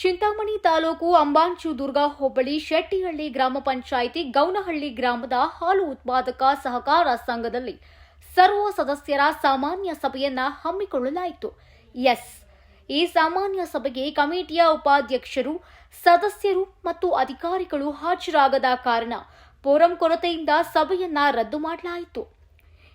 ಚಿಂತಾಮಣಿ ತಾಲೂಕು ಅಂಬಾಂಚು ದುರ್ಗಾ ಹೋಬಳಿ ಶೆಟ್ಟಿಹಳ್ಳಿ ಗ್ರಾಮ ಪಂಚಾಯಿತಿ ಗೌನಹಳ್ಳಿ ಗ್ರಾಮದ ಹಾಲು ಉತ್ಪಾದಕ ಸಹಕಾರ ಸಂಘದಲ್ಲಿ ಸರ್ವ ಸದಸ್ಯರ ಸಾಮಾನ್ಯ ಸಭೆಯನ್ನ ಹಮ್ಮಿಕೊಳ್ಳಲಾಯಿತು. ಎಸ್. ಈ ಸಾಮಾನ್ಯ ಸಭೆಗೆ ಕಮಿಟಿಯ ಉಪಾಧ್ಯಕ್ಷರು, ಸದಸ್ಯರು ಮತ್ತು ಅಧಿಕಾರಿಗಳು ಹಾಜರಾಗದ ಕಾರಣ ಪೋರಂ ಕೊರತೆಯಿಂದ ಸಭೆಯನ್ನ ರದ್ದು ಮಾಡಲಾಯಿತು.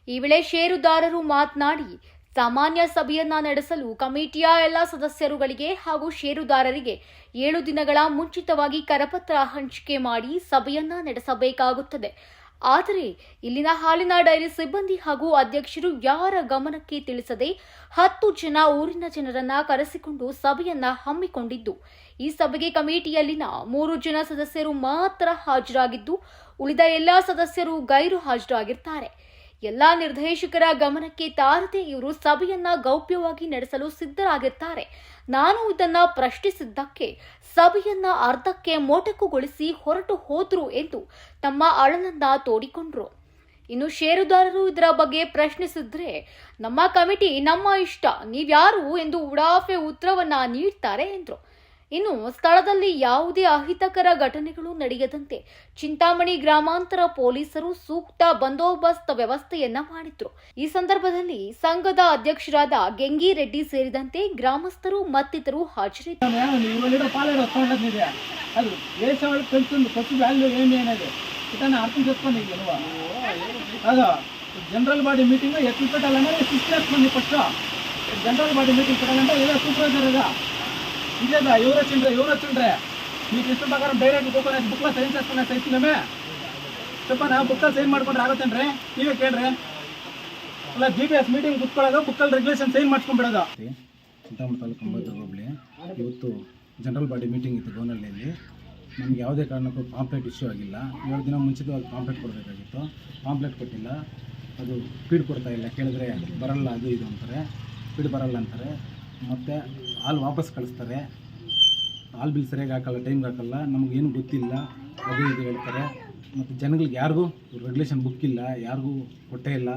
ಈ ವೇಳೆ ಷೇರುದಾರರು ಮಾತನಾಡಿ ಸಾಮಾನ್ಯ ಸಭೆಯನ್ನ ನಡೆಸಲು ಕಮಿಟಿಯ ಎಲ್ಲ ಸದಸ್ಯರುಗಳಿಗೆ ಹಾಗೂ ಷೇರುದಾರರಿಗೆ ಏಳು ದಿನಗಳ ಮುಂಚಿತವಾಗಿ ಕರಪತ್ರ ಹಂಚಿಕೆ ಮಾಡಿ ಸಭೆಯನ್ನ ನಡೆಸಬೇಕಾಗುತ್ತದೆ. ಆದರೆ, ಇಲ್ಲಿನ ಹಾಲಿನ ಡೈರಿ ಸಿಬ್ಬಂದಿ ಹಾಗೂ ಅಧ್ಯಕ್ಷರು ಯಾರ ಗಮನಕ್ಕೆ ತಿಳಿಸದೆ ಹತ್ತು ಜನ ಊರಿನ ಜನರನ್ನ ಕರೆಸಿಕೊಂಡು ಸಭೆಯನ್ನ ಹಮ್ಮಿಕೊಂಡಿದ್ದು, ಈ ಸಭೆಗೆ ಕಮಿಟಿಯಲ್ಲಿನ ಮೂರು ಜನ ಸದಸ್ಯರು ಮಾತ್ರ ಹಾಜರಾಗಿದ್ದು, ಉಳಿದ ಎಲ್ಲಾ ಸದಸ್ಯರು ಗೈರು ಹಾಜರಾಗಿರ್ತಾರೆ ಎಲ್ಲಾ ನಿರ್ದೇಶಕರ ಗಮನಕ್ಕೆ ತಾರದೆ ಇವರು ಸಭೆಯನ್ನ ಗೌಪ್ಯವಾಗಿ ನಡೆಸಲು ಸಿದ್ಧರಾಗಿರ್ತಾರೆ. ನಾನು ಇದನ್ನ ಪ್ರಶ್ನಿಸಿದ್ದಕ್ಕೆ, ಸಭೆಯನ್ನ ಅರ್ಧಕ್ಕೆ ಮೋಟಕುಗೊಳಿಸಿ ಹೊರಟು ಹೋದ್ರು ಎಂದು ತಮ್ಮ ಅಳಲನ್ನ ತೋಡಿಕೊಂಡ್ರು. ಇನ್ನು ಷೇರುದಾರರು ಇದರ ಬಗ್ಗೆ ಪ್ರಶ್ನಿಸಿದ್ರೆ, ನಮ್ಮ ಕಮಿಟಿ ನಮ್ಮ ಇಷ್ಟ, ನೀವ್ಯಾರು ಎಂದು ಉಡಾಫೆ ಉತ್ತರವನ್ನ ನೀಡ್ತಾರೆ ಎಂದ್ರು. ಇನ್ನು ಸ್ಥಳದಲ್ಲಿ ಯಾವುದೇ ಅಹಿತಕರ ಘಟನೆಗಳು ನಡೆಯದಂತೆ ಚಿಂತಾಮಣಿ ಗ್ರಾಮಾಂತರ ಪೊಲೀಸರು ಸೂಕ್ತ ಬಂದೋಬಸ್ತ್ ವ್ಯವಸ್ಥೆಯನ್ನ ಮಾಡಿದ್ರು. ಈ ಸಂದರ್ಭದಲ್ಲಿ ಸಂಘದ ಅಧ್ಯಕ್ಷರಾದ ಗೆಂಗಿ ರೆಡ್ಡಿ ಸೇರಿದಂತೆ ಗ್ರಾಮಸ್ಥರು ಮತ್ತಿತರರು ಹಾಜರಿದ್ದರು ಜನರಲ್ ಬಾಡಿ ಮೀಟಿಂಗ್ ಎಕ್ವಿಪೆಟ್ ಅಲ್ಲ ಸಿಸ್ಟರ್ಸ್ ಬನ್ನಿ ಜನರಲ್ ಬಾಡಿ ಮೀಟಿಂಗ್ ಕೊಡಲ್ಲ ಸೂಪರ್ವೈಸರ್ చేసుకోండి ఇక నువ్వు అదో జనరల్ బాడీ మీటింగ్ ఎట్లు పెట్టాలనేది ఫిక్స్ చేసుకోండి ఫస్ట్ జనరల్ బాడీ మీటింగ్ పెట్టాలంటే ఏదో సూపర్వైజర్ ఇదా ఇదేదా ఎవరు వచ్చిండ్రే ఎవరు వచ్చిండ్రే మీకు ఇష్టం ప్రకారం డైరెక్ట్ కూకొని బుక్లో సైన్ చేసుకునే సైకిలమే చెప్పనా ಬುಕ್ಕಲ್ಲಿ ಸೈನ್ ಮಾಡ್ಕೊಂಡ್ರೆ ಆಗತ್ತೇನ್ರಿ ನೀವೇ ಕೇಳ್ರಿ ಅಲ್ಲ ಜಿ ಪಿ ಎಸ್ ಮೀಟಿಂಗ್ ಕುತ್ಕೊಳ್ಳೋದು ಬುಕ್ಕಲ್ಲಿ ರೆಗ್ಯುಲೇಷನ್ ಸೈನ್ ಮಾಡ್ಕೊಂಡ್ಬಿಡೋದು ಚಿಂತಾಮಣಿ ತಾಲೂಕು ಅಂಬೇಡ್ಕರ್ ಹೋಬಳಿ ಇವತ್ತು ಜನರಲ್ ಬಾಡಿ ಮೀಟಿಂಗ್ ಇತ್ತು ಗೋನಹಳ್ಳಿಯಲ್ಲಿ ನಮ್ಗೆ ಯಾವುದೇ ಕಾರಣಕ್ಕೂ ಪಾಂಪ್ಲೆಟ್ ಇಶ್ಯೂ ಆಗಿಲ್ಲ ಏಳು ದಿನ ಮುಂಚಿತವಾಗಿ ಪಾಂಪ್ಲೆಟ್ ಕೊಡಬೇಕಾಗಿತ್ತು ಪಾಂಪ್ಲೆಟ್ ಕೊಟ್ಟಿಲ್ಲ ಅದು ಫೀಡ್ ಕೊಡ್ತಾ ಇಲ್ಲ ಕೇಳಿದ್ರೆ ಬರಲ್ಲ ಅದು ಇದು ಅಂತಾರೆ ಫೀಡ್ ಬರಲ್ಲ ಅಂತಾರೆ ಮತ್ತು ಹಾಲು ವಾಪಸ್ ಕಳಿಸ್ತಾರೆ. ಹಾಲು ಬಿಲ್ ಸರಿಯಾಗಿ ಹಾಕಲ್ಲ ಟೈಮ್ಗೆ ಹಾಕಲ್ಲ, ನಮಗೇನು ಗೊತ್ತಿಲ್ಲ, ಅದು ಇದು ಹೇಳ್ತಾರೆ. ಮತ್ತು ಜನಗಳಿಗೆ ಯಾರಿಗೂ ರೆಗ್ಯುಲೇಷನ್ ಬುಕ್ ಇಲ್ಲ, ಯಾರಿಗೂ ಕೊಟ್ಟೇ ಇಲ್ಲ.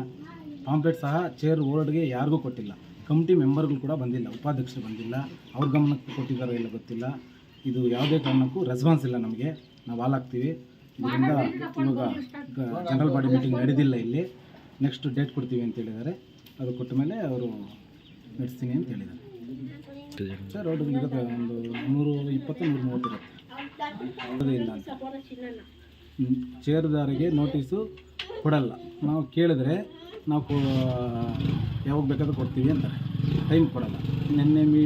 ಪಾಂಪ್ಲೆಟ್ ಸಹ ಚೇರ್ ಓರ್ಡ್ಗೆ ಯಾರಿಗೂ ಕೊಟ್ಟಿಲ್ಲ. ಕಮಿಟಿ ಮೆಂಬರ್ಗಳು ಕೂಡ ಬಂದಿಲ್ಲ, ಉಪಾಧ್ಯಕ್ಷರು ಬಂದಿಲ್ಲ, ಅವ್ರ ಗಮನಕ್ಕೆ ಕೊಟ್ಟಿದ್ದಾರೋ ಇಲ್ಲ ಗೊತ್ತಿಲ್ಲ. ಇದು ಯಾವುದೇ ಕಾರಣಕ್ಕೂ ರೆಸ್ಪಾನ್ಸ್ ಇಲ್ಲ ನಮಗೆ. ನಾವು ಹಾಲು ಹಾಕ್ತೀವಿ. ಇದರಿಂದ ಇವಾಗ ಜನರಲ್ ಬಾಡಿ ಮೀಟಿಂಗ್ ನಡೆದಿಲ್ಲ ಇಲ್ಲಿ. ನೆಕ್ಸ್ಟ್ ಡೇಟ್ ಕೊಡ್ತೀವಿ ಅಂತ ಹೇಳಿದ್ದಾರೆ. ಅದು ಕೊಟ್ಟ ಮೇಲೆ ಅವರು ನಡೆಸ್ತೀನಿ ಅಂತ ಹೇಳಿದ್ದಾರೆ. ಸರ್, ರೋಡ್ ಇರುತ್ತೆ ಒಂದು ನೂರು ಇಪ್ಪತ್ತು, ನೂರು ಮೂವತ್ತು ಇರುತ್ತೆ. ಇಲ್ಲ. ಅಂತ. ಚೇರ್ದಾರಿಗೆ ನೋಟಿಸು ಕೊಡಲ್ಲ. ನಾವು ಕೇಳಿದ್ರೆ ನಾವು ಯಾವಾಗ ಬೇಕಾದ್ರೂ ಕೊಡ್ತೀವಿ ಅಂತಾರೆ. ಟೈಮ್ ಕೊಡಲ್ಲ. ನಿನ್ನೆ ಮೀ